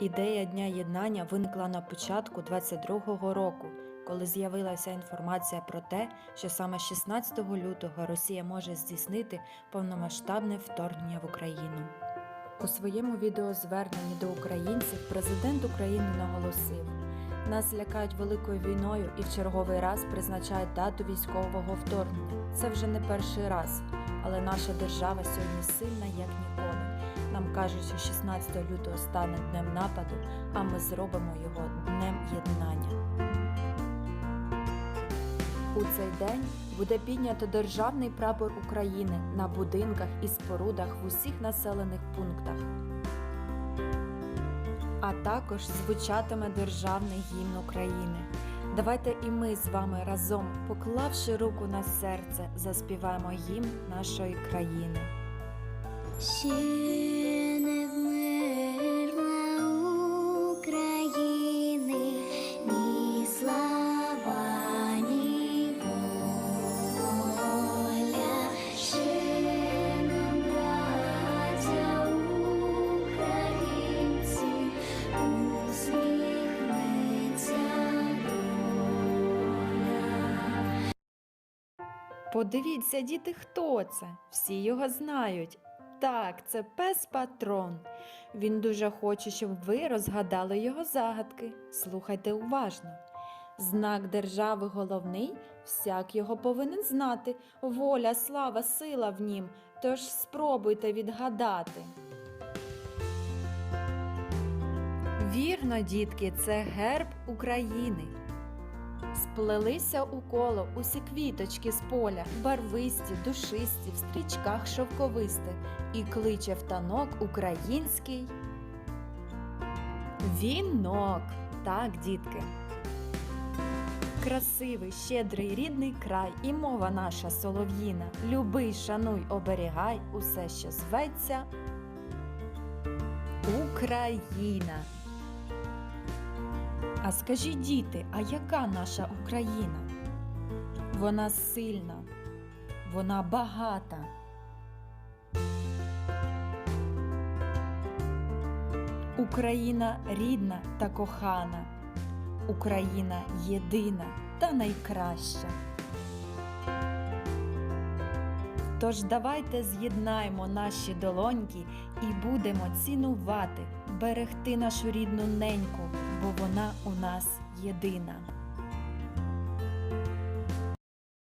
Ідея Дня єднання виникла на початку 22-го року, коли з'явилася інформація про те, що саме 16 лютого Росія може здійснити повномасштабне вторгнення в Україну. У своєму відеозверненні до українців президент України наголосив: нас лякають великою війною і в черговий раз призначають дату військового вторгнення. Це вже не перший раз, але наша держава сьогодні сильна як ніколи. Нам кажуть, що 16 лютого стане днем нападу, а ми зробимо його днем єднання. У цей день буде піднято державний прапор України на будинках і спорудах в усіх населених пунктах. А також звучатиме державний гімн України. Давайте і ми з вами разом, поклавши руку на серце, заспіваємо гімн нашої країни. Подивіться, діти, хто це? Всі його знають. Так, це пес патрон. Він дуже хоче, щоб ви розгадали його загадки. Слухайте уважно. Знак держави головний, всяк його повинен знати. Воля, слава, сила в нім. Тож спробуйте відгадати. Вірно, дітки, це герб України. Сплелися у коло усі квіточки з поля, барвисті, душисті, в стрічках шовковистих, і кличе в танок український вінок. Так, дітки. Красивий, щедрий рідний край, і мова наша солов'їна. Люби, шануй, оберігай усе, що зветься Україна. Скажіть, діти, а яка наша Україна? Вона сильна, вона багата. Україна рідна та кохана, Україна єдина та найкраща. Тож давайте з'єднаємо наші долоньки і будемо цінувати, берегти нашу рідну неньку, бо вона у нас єдина.